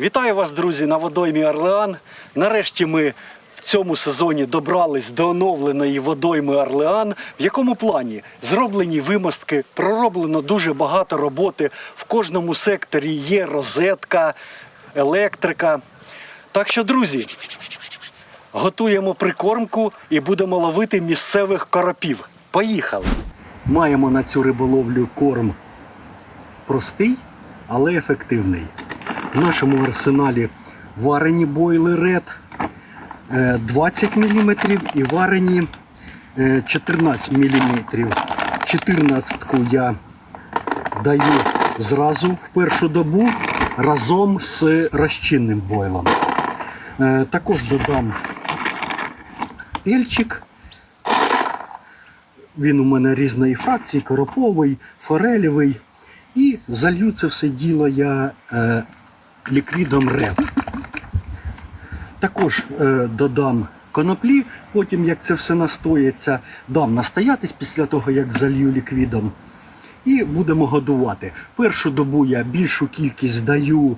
Вітаю вас, друзі, на водоймі Орлеан. Нарешті ми в цьому сезоні добрались до оновленої водойми Орлеан. В якому плані зроблені вимостки, пророблено дуже багато роботи. В кожному секторі є розетка, електрика. Так що, друзі, готуємо прикормку і будемо ловити місцевих коропів. Поїхали! Маємо на цю риболовлю корм простий, але ефективний. В нашому арсеналі варені бойли ред 20 мм і варені е, 14 мм. 14-ку я даю зразу в першу добу разом з розчинним бойлом. Е, Також додам ельчик. Він у мене різної фракції, короповий, форелевий. І залью це все діло я е, ліквідом ред. Також е, додам коноплі, потім як це все настоїться, дам настоятись після того, як залью ліквідом. І будемо годувати. Першу добу я більшу кількість даю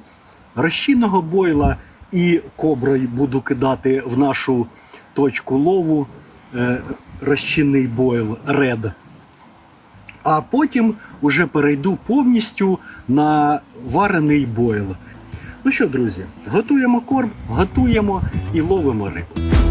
розчинного бойла і коброю буду кидати в нашу точку лову е, розчинний бойл ред. А потім уже перейду повністю на варений бойл. Ну що, друзі, готуємо корм, готуємо і ловимо рибу.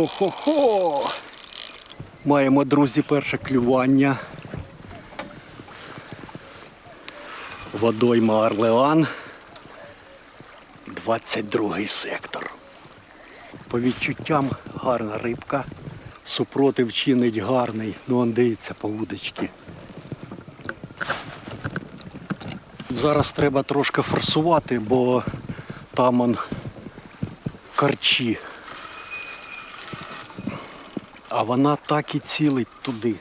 Охо-хо-хо-хо! Маємо, друзі, перше клювання. Водойма Орлеан. 22 сектор. По відчуттям гарна рибка. Супротив чинить гарний. Ну, он дивіться по удочці. Зараз треба трошки форсувати, бо там он карчі. А вона так і цілить туди.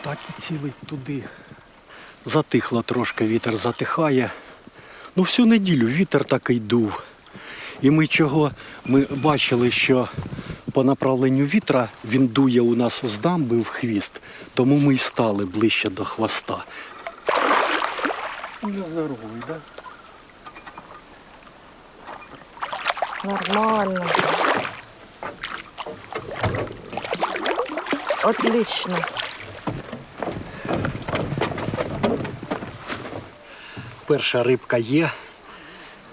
Так і цілить туди. Затихло трошки, вітер затихає. Ну, всю неділю вітер такий дув. І ми чого? Ми бачили, що по направленню вітра він дує у нас з дамби в хвіст, тому ми й стали ближче до хвоста. Нездоровий, так? Нормально. Отлично. Перша рибка є.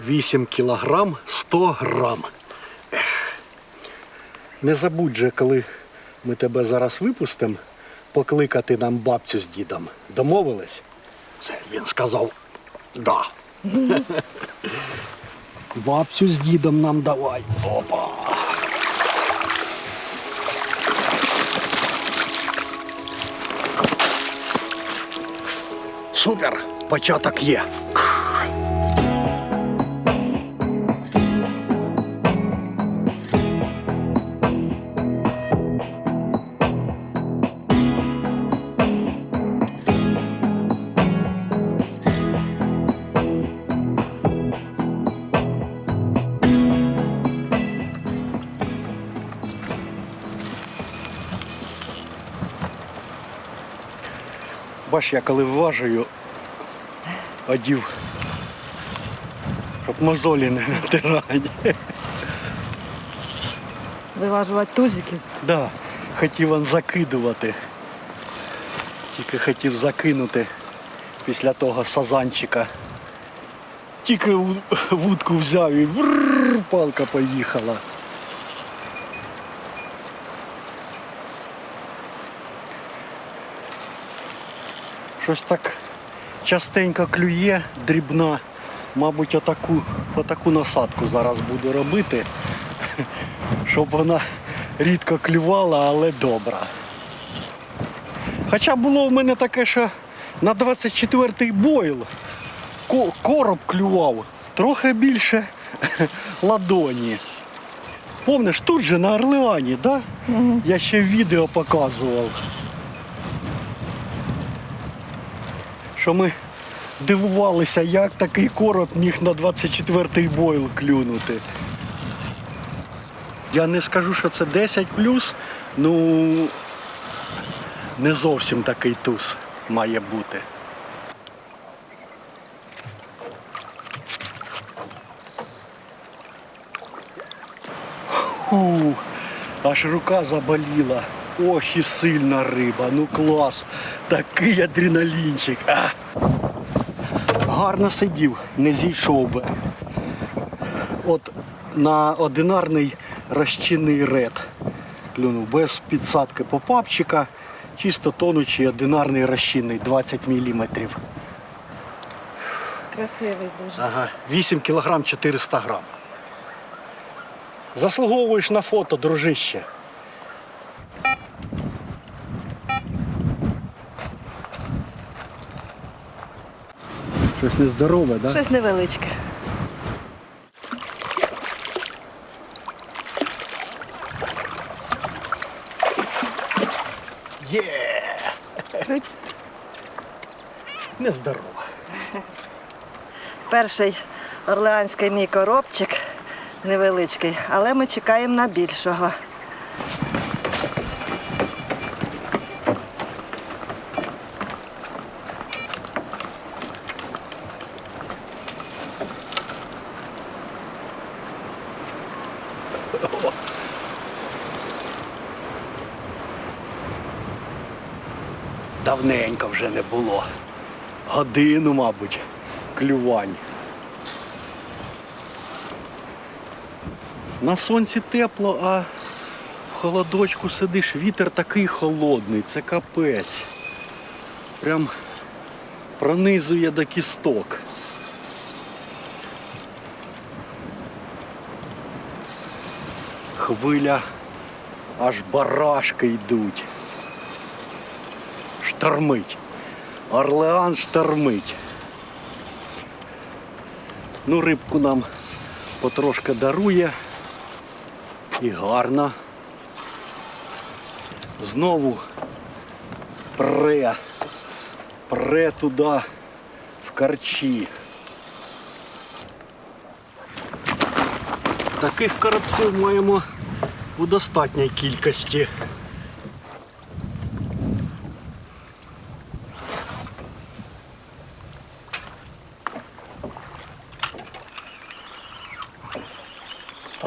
8 кілограм 100 грам. Ех. Не забудь же, коли ми тебе зараз випустимо, покликати нам бабцю з дідом. Домовились? Все, він сказав да. Бабцю з дідом нам давай. Опа. Супер! Початок є. Бач, я коли вважую, одів, щоб мозолі не натирані. Виважувати тузики. Да, хотів он закидувати. Тільки хотів закинути після того сазанчика. Тільки вудку взяв і врррр, палка поїхала. Щось так частенько клює, дрібна. Мабуть, отаку, отаку насадку зараз буду робити. щоб вона рідко клювала, але добра. Хоча було в мене таке, що на 24-й бойл короб клював трохи більше ладоні. Помниш, тут же на Орлеані, да? Я ще відео показував. Що ми дивувалися, як такий короб міг на 24-й бойл клюнути. Я не скажу, що це 10 ну не зовсім такий туз має бути. Фу, аж рука заболіла. Ох і сильна риба, ну клас. Такий адреналінчик. А. Гарно сидів, не зійшов би. От на одинарний розчинний ред клюнув без підсадки попапчика, чисто тонучий одинарний розчинний 20 мм. Красивий дуже. Ага, 8 кг 400 грам. Заслуговуєш на фото, дружище. Щось нездорове, так? Да? Щось невеличке. Є! Нездорово. Перший орлеанський мій коробчик невеличкий, але ми чекаємо на більшого. Давненько вже не було. Годину, мабуть, клювань. На сонці тепло, а в холодочку сидиш, вітер такий холодний, це капець. Прям пронизує до кісток. Хвиля, аж барашки йдуть. Штормить. Орлеан штормить. Ну, рибку нам потрошки дарує. І гарно. Знову пре. Пре туди в карчі. Таких коробців маємо у достатній кількості.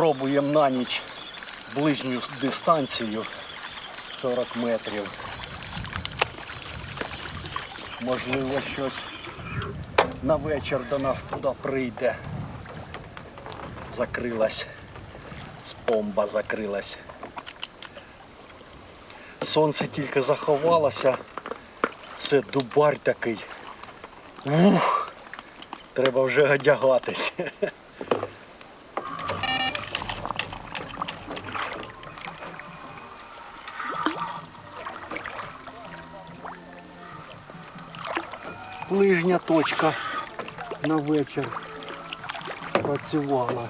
Пробуємо на ніч ближню дистанцію 40 метрів. Можливо, щось на вечір до нас туди прийде. Закрилась. Спомба закрилась. Сонце тільки заховалося. Це дубарь такий. Ух! Треба вже одягатись. Ближня точка на вечір працювала.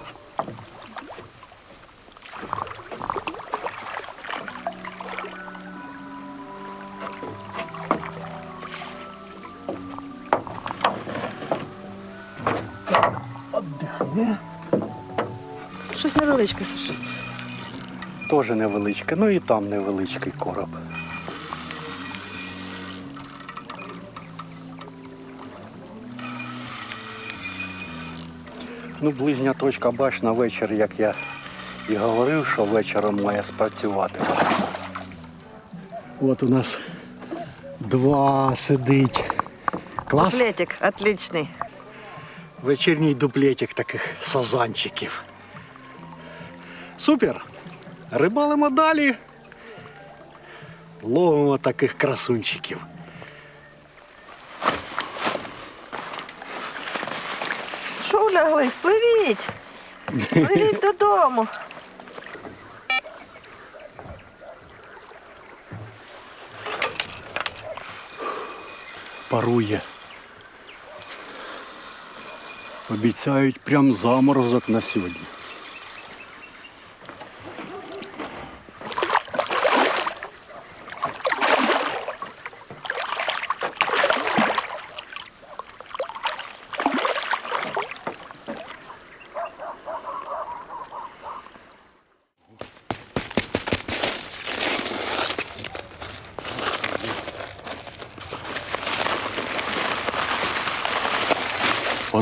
Отдихне. Щось невеличке, Саша. Теж невеличке, ну і там невеличкий короб. Ну, ближня точка, бач, на вечір, як я і говорив, що вечором має спрацювати. От у нас два сидить. Клас. Плетик отличний. Вечірній дуплетик таких сазанчиків. Супер! Рибалимо далі. Ловимо таких красунчиків. потяглись, пливіть. Пливіть додому. Парує. Обіцяють прям заморозок на сьогодні.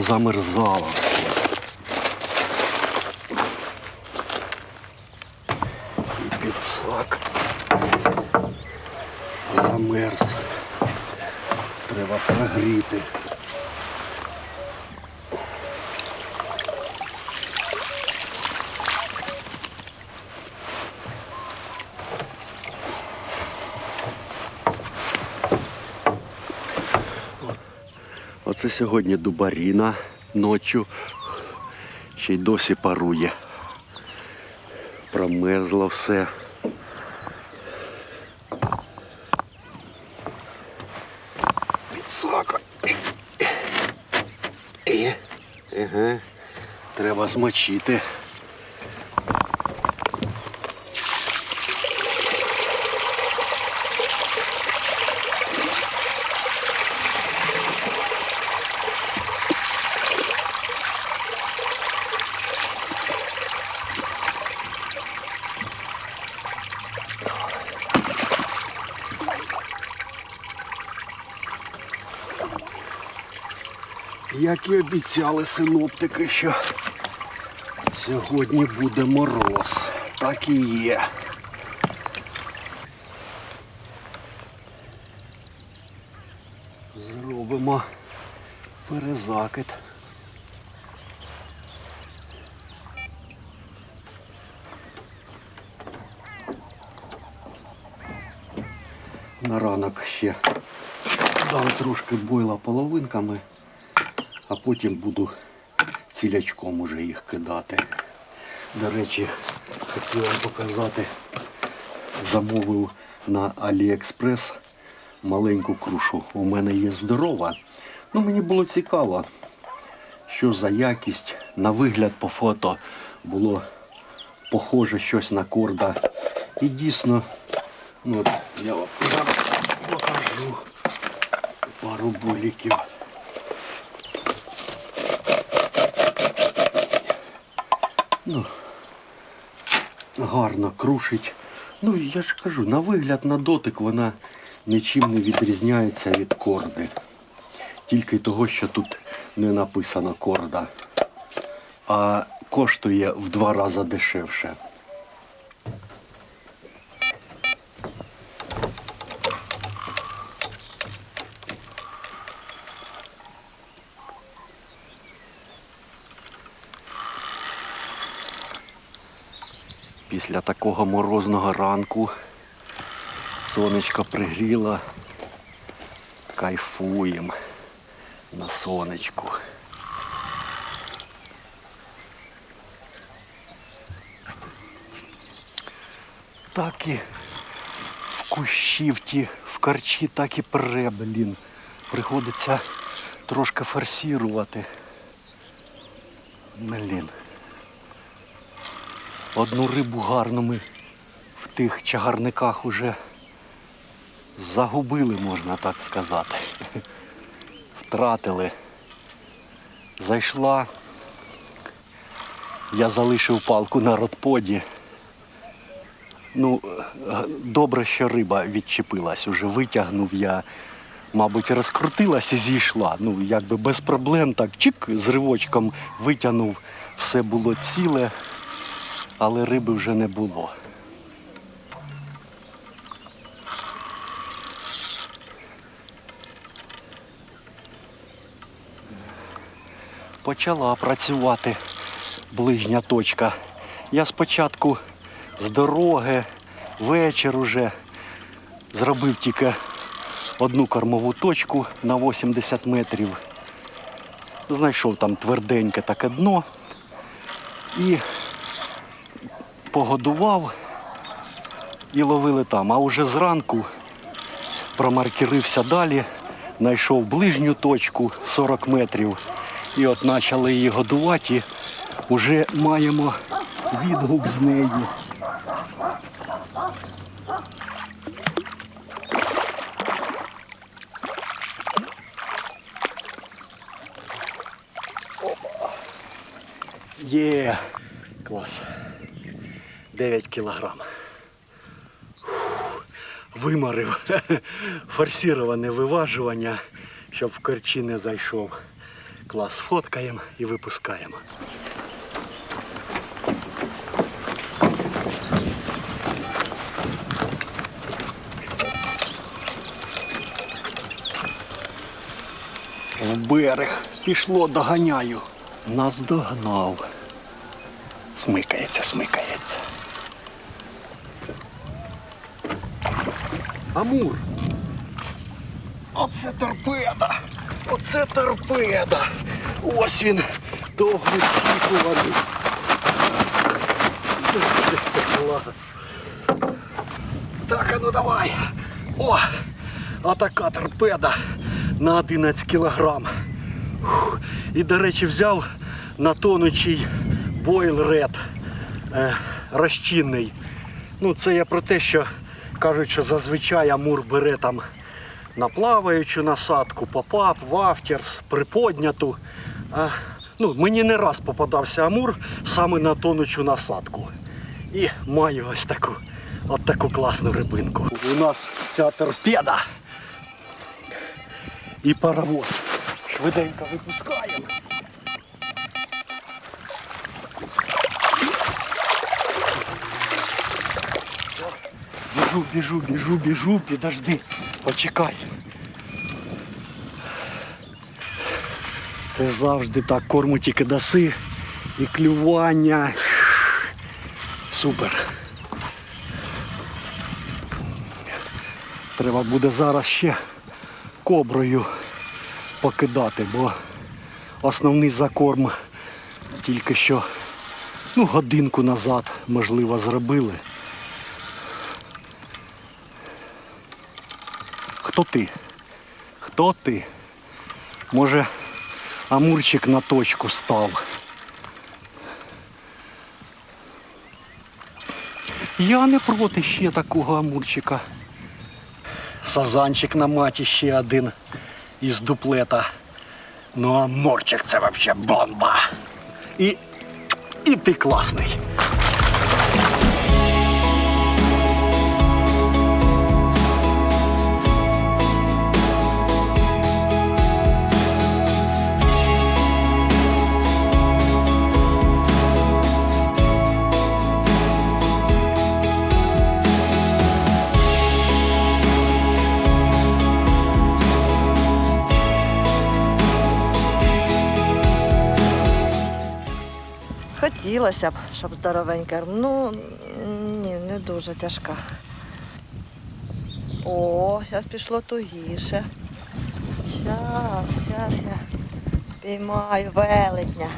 Позамерзало. І підсак. Замерз. Треба прогріти. Оце сьогодні дубаріна ночі. Ще й досі парує. Промерзло все. Підсака. І, ага. Треба змочити. Як і обіцяли синоптики, що сьогодні буде мороз. Так і є. Зробимо перезакид. На ранок ще дам трошки бойла половинками а потім буду цілячком уже їх кидати. До речі, хотів вам показати, замовив на Аліекспрес маленьку крушу. У мене є здорова. Ну, мені було цікаво, що за якість. На вигляд по фото було похоже щось на корда. І дійсно, ну, от я вам покажу пару буліків. Ну, гарно крушить. Ну, я ж кажу, на вигляд, на дотик вона нічим не відрізняється від корди. Тільки того, що тут не написано корда, а коштує в два рази дешевше. Після такого морозного ранку сонечко пригріло. Кайфуємо на сонечку. Так і в кущі, в карчі так і пре, блін. Приходиться трошки форсірувати. Блін. Одну рибу гарну ми в тих чагарниках уже загубили, можна так сказати. Втратили. Зайшла. Я залишив палку на родподі. Ну, е, добре, що риба відчепилась. Уже витягнув я, мабуть, розкрутилась і зійшла. Ну, якби без проблем так чик з ривочком витягнув, все було ціле але риби вже не було. Почала працювати ближня точка. Я спочатку з дороги, вечір уже зробив тільки одну кормову точку на 80 метрів. Знайшов там тверденьке таке дно і погодував і ловили там. А вже зранку промаркірився далі знайшов ближню точку 40 метрів. І от почали її годувати. І вже маємо відгук з неї. Є. Клас. 9 кілограм. Вимарив форсироване виважування, щоб в корчі не зайшов. Клас, фоткаємо і випускаємо. В берег пішло, доганяю. Нас догнав. Смикається, смикається. Амур. Оце торпеда. Оце торпеда. Ось він довгоочікуваний. Це клас. Так, а ну давай. О! Отака торпеда на 11 кілограм. І, до речі, взяв на тонучий бойл ред е, розчинний. Ну, це я про те, що кажуть, що зазвичай Амур бере там на плаваючу насадку, попап, вафтерс, приподняту. А, ну, мені не раз попадався Амур саме на тонучу насадку. І маю ось таку, от таку класну рибинку. У нас ця торпеда і паровоз. Швиденько випускаємо. Біжу, біжу, біжу, біжу, підожди, почекай. Це завжди так корму тільки даси і клювання. Супер. Треба буде зараз ще коброю покидати, бо основний закорм тільки що ну, годинку назад, можливо, зробили. Хто ти? Хто ти? Може, амурчик на точку став. Я не проти ще такого амурчика. Сазанчик на маті ще один із дуплета. Ну а морчик це взагалі бомба. І, і ти класний. Хотілося б, щоб здоровенька. Ну, ні, не дуже тяжка. О, зараз пішло тугіше. Щас, щас я піймаю велетня.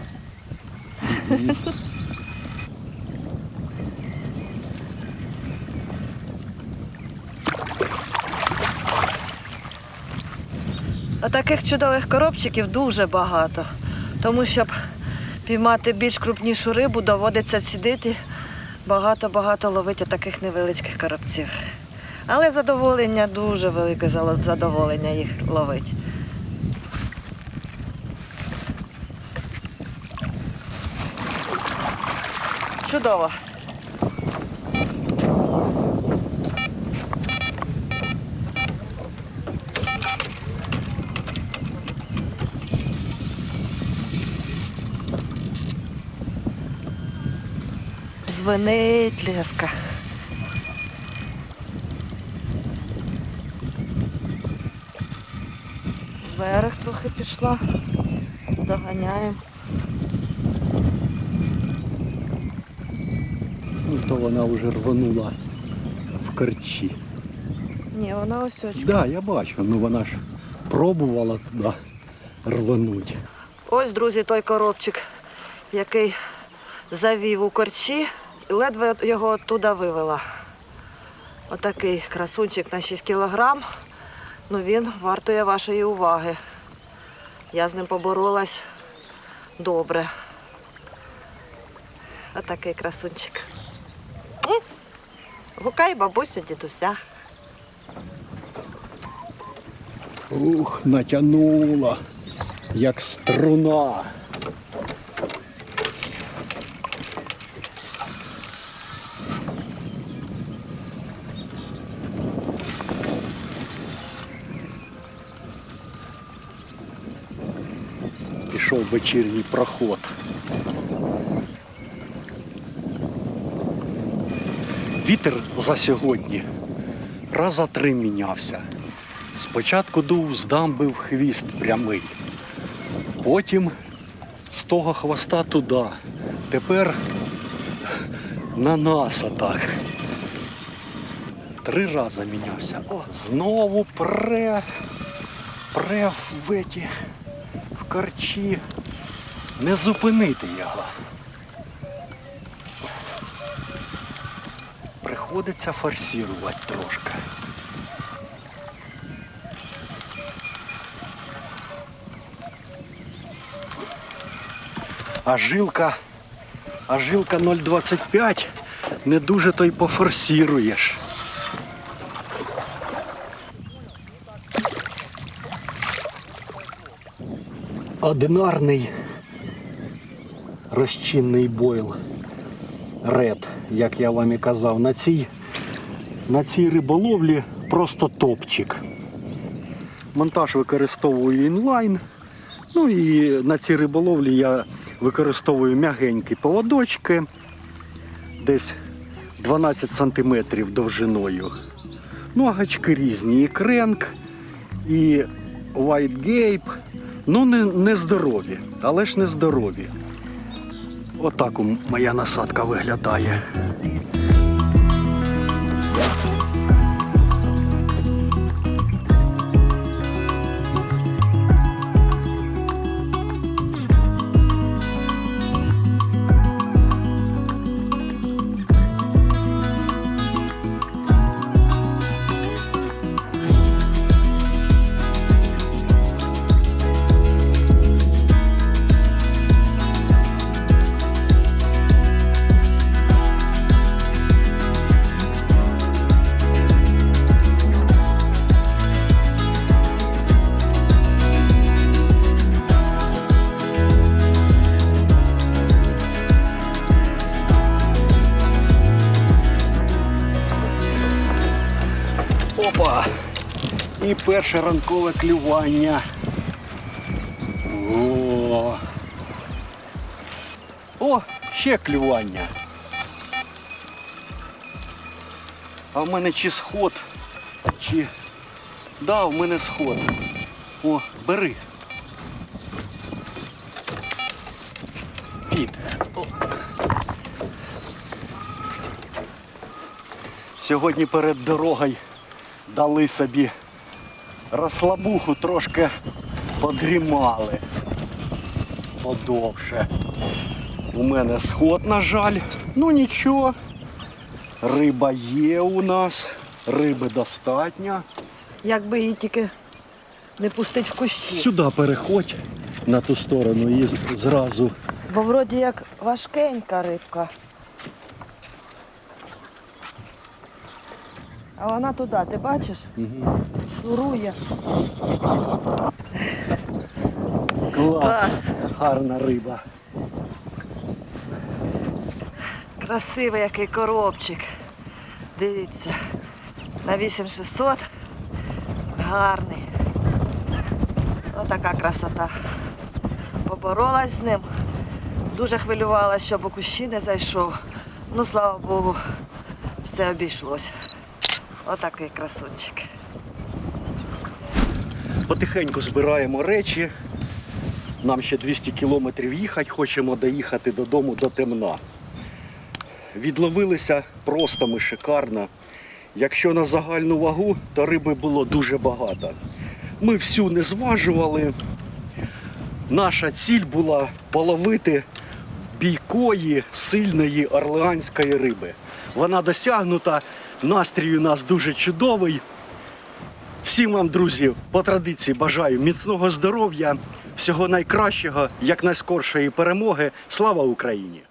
Таких чудових коробчиків дуже багато. Тому щоб піймати більш крупнішу рибу, доводиться цідити багато-багато ловити таких невеличких коробців. Але задоволення, дуже велике задоволення їх ловити. Чудово. Звенить леска. Вверх трохи пішла. Доганяємо. Ну, то вона вже рванула в корчі. Ні, вона ось ось. Так, да, я бачу, ну вона ж пробувала туди рвануть. Ось, друзі, той коробчик, який завів у корчі, ледве його оттуда вивела. Отакий красунчик на 6 кілограм. Ну він вартує вашої уваги. Я з ним поборолась добре. Отакий красунчик. Гукай бабусю дідуся. Ух, натягнула, як струна. Пішов вечірній проход. Вітер за сьогодні раза три мінявся. Спочатку дув з дамби в хвіст прямий, потім з того хвоста туди. Тепер на нас отак. Три рази мінявся. О, знову пре, пре в еті, карчі. Не зупинити його. Приходиться форсувати трошки. А жилка, а жилка 0,25 не дуже то й пофорсіруєш. Одинарний розчинний бойл ред, як я вам і казав, на цій, на цій риболовлі просто топчик. Монтаж використовую інлайн. Ну і на цій риболовлі я використовую м'ягенькі поводочки, десь 12 см довжиною. Ну, а гачки різні. І кренк, і Gape. Ну, не, не здорові, але ж не здорові. Отак моя насадка виглядає. І перше ранкове клювання. О! О, ще клювання. А в мене чи сход, чи. Да, в мене сход. О, бери. Під. О. Сьогодні перед дорогою дали собі розслабуху, трошки подрімали подовше. У мене сход, на жаль. Ну нічого. Риба є у нас, риби достатньо. Якби її тільки не пустить в кущі. Сюди переходь на ту сторону і зразу. Бо вроді як важкенька рибка. А вона туди, ти бачиш? Мгм. Шурує. Клас, гарна риба. Красивий який коробчик. Дивіться. На 8600. Гарний. Отака красота. Поборолась з ним. Дуже хвилювалася, щоб у кущі не зайшов. Ну, слава Богу, все обійшлось. Отакий красунчик. Потихеньку збираємо речі. Нам ще 200 кілометрів їхати, хочемо доїхати додому до темна. Відловилися просто ми шикарно. Якщо на загальну вагу, то риби було дуже багато. Ми всю не зважували. Наша ціль була половити бійкої, сильної орлеанської риби. Вона досягнута, настрій у нас дуже чудовий. Всім вам, друзі, по традиції бажаю міцного здоров'я, всього найкращого, якнайскоршої перемоги. Слава Україні!